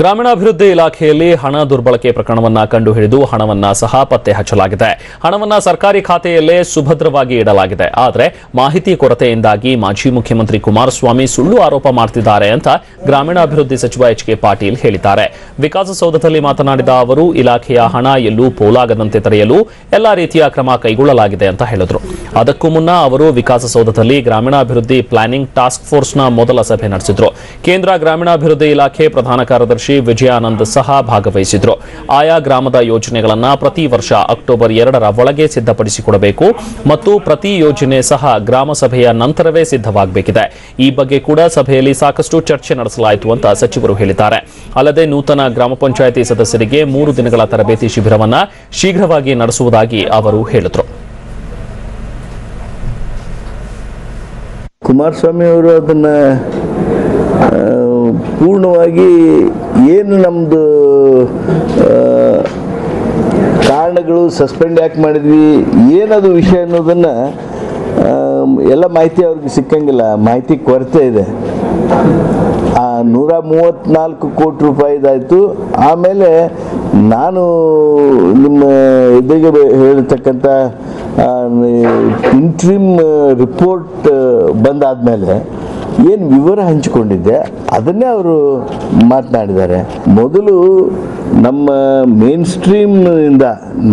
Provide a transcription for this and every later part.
ಗ್ರಾಮೀಣಾಭಿವೃದ್ಧಿ ಇಲಾಖೆಯಲ್ಲಿ ಹಣ ದುರ್ಬಳಕೆ ಪ್ರಕರಣವನ್ನ ಕಂಡುಹಿಡಿದು ಹಣವನ್ನು ಸಹ ಪತ್ತೆ ಹಚ್ಚಲಾಗಿದೆ. ಹಣವನ್ನು ಸರ್ಕಾರಿ ಖಾತೆಯಲ್ಲೇ ಸುಭದ್ರವಾಗಿ ಇಡಲಾಗಿದೆ. ಆದರೆ ಮಾಹಿತಿ ಕೊರತೆಯಿಂದಾಗಿ ಮಾಜಿ ಮುಖ್ಯಮಂತ್ರಿ ಕುಮಾರಸ್ವಾಮಿ ಸುಳ್ಳು ಆರೋಪ ಮಾಡ್ತಿದ್ದಾರೆ ಅಂತ ಗ್ರಾಮೀಣಾಭಿವೃದ್ಧಿ ಸಚಿವ ಎಚ್ ಕೆ ಪಾಟೀಲ್ ಹೇಳಿದ್ದಾರೆ. ವಿಕಾಸಸೌಧದಲ್ಲಿ ಮಾತನಾಡಿದ ಅವರು, ಇಲಾಖೆಯ ಹಣ ಎಲ್ಲೂ ಪೋಲಾಗದಂತೆ ತಡೆಯಲು ಎಲ್ಲಾ ರೀತಿಯ ಕ್ರಮ ಕೈಗೊಳ್ಳಲಾಗಿದೆ ಅಂತ ಹೇಳಿದರು. ಅದಕ್ಕೂ ಮುನ್ನ ಅವರು ವಿಕಾಸಸೌಧದಲ್ಲಿ ಗ್ರಾಮೀಣಾಭಿವೃದ್ಧಿ ಪ್ಲಾನಿಂಗ್ ಟಾಸ್ಕ್ ಫೋರ್ಸ್ನ ಮೊದಲ ಸಭೆ ನಡೆಸಿದರು. ಕೇಂದ್ರ ಗ್ರಾಮೀಣಾಭಿವೃದ್ಧಿ ಇಲಾಖೆ ಪ್ರಧಾನ ಕಾರ್ಯದರ್ಶಿ ವಿಜಯಾನಂದ್ ಸಹ ಭಾಗವಹಿಸಿದ್ರು. ಆಯಾ ಗ್ರಾಮದ ಯೋಜನೆಗಳನ್ನು ಪ್ರತಿ ವರ್ಷ ಅಕ್ಟೋಬರ್ ಎರಡರ ಒಳಗೆ ಸಿದ್ಧಪಡಿಸಿಕೊಡಬೇಕು ಮತ್ತು ಪ್ರತಿ ಯೋಜನೆ ಸಹ ಗ್ರಾಮ ಸಭೆಯ ನಂತರವೇ ಸಿದ್ಧವಾಗಬೇಕಿದೆ. ಈ ಬಗ್ಗೆ ಕೂಡ ಸಭೆಯಲ್ಲಿ ಸಾಕಷ್ಟು ಚರ್ಚೆ ನಡೆಸಲಾಯಿತು ಅಂತ ಸಚಿವರು ಹೇಳಿದ್ದಾರೆ. ಅಲ್ಲದೆ ನೂತನ ಗ್ರಾಮ ಪಂಚಾಯಿತಿ ಸದಸ್ಯರಿಗೆ ಮೂರು ದಿನಗಳ ತರಬೇತಿ ಶಿಬಿರವನ್ನು ಶೀಘ್ರವಾಗಿ ನಡೆಸುವುದಾಗಿ ಅವರು ಹೇಳಿದರು. ಕುಮಾರಸ್ವಾಮಿ ಅವರು ಅದನ್ನು ಪೂರ್ಣವಾಗಿ ಏನು ನಮ್ಮದು ಕಾರಣಗಳು ಸಸ್ಪೆಂಡ್ ಯಾಕೆ ಮಾಡಿದ್ವಿ, ಏನದು ವಿಷಯ ಅನ್ನೋದನ್ನು ಎಲ್ಲ ಮಾಹಿತಿ ಅವ್ರಿಗೆ ಸಿಕ್ಕಂಗಿಲ್ಲ. ಮಾಹಿತಿ ಕೊರತೆ ಇದೆ. ಆ, ನೂರ ಮೂವತ್ತ್ನಾಲ್ಕು ಕೋಟಿ ರೂಪಾಯಿದಾಯಿತು ಆಮೇಲೆ ನಾನು ನಿಮ್ಮ ಎದುರಿಗೆ ಹೇಳಿರ್ತಕ್ಕಂಥ ಇಂಟ್ರಿಮ್ ರಿಪೋರ್ಟ್ ಬಂದಾದಮೇಲೆ ಏನು ವಿವರ ಹಂಚಿಕೊಂಡಿದ್ದೆ, ಅದನ್ನೇ ಅವರು ಮಾತನಾಡಿದ್ದಾರೆ. ಮೊದಲು ನಮ್ಮ ಮೇನ್ ಸ್ಟ್ರೀಮ್ನಿಂದ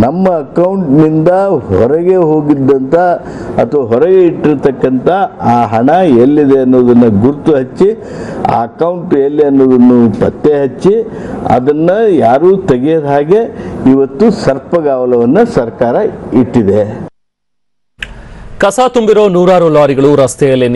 ನಮ್ಮ ಅಕೌಂಟ್ನಿಂದ ಹೊರಗೆ ಹೋಗಿದ್ದಂಥ ಅಥವಾ ಹೊರಗೆ ಇಟ್ಟಿರ್ತಕ್ಕಂಥ ಆ ಹಣ ಎಲ್ಲಿದೆ ಅನ್ನೋದನ್ನು ಗುರುತು ಹಚ್ಚಿ, ಆ ಅಕೌಂಟ್ ಎಲ್ಲಿ ಅನ್ನೋದನ್ನು ಪತ್ತೆ ಹಚ್ಚಿ, ಅದನ್ನು ಯಾರೂ ತೆಗೆಯದ ಹಾಗೆ ಇವತ್ತು ಸರ್ಪಗಾವಲವನ್ನು ಸರ್ಕಾರ ಇಟ್ಟಿದೆ. ಕಸ ತುಂಬಿರೋ ನೂರಾರು ಲಾರಿಗಳು ರಸ್ತೆಯಲ್ಲಿ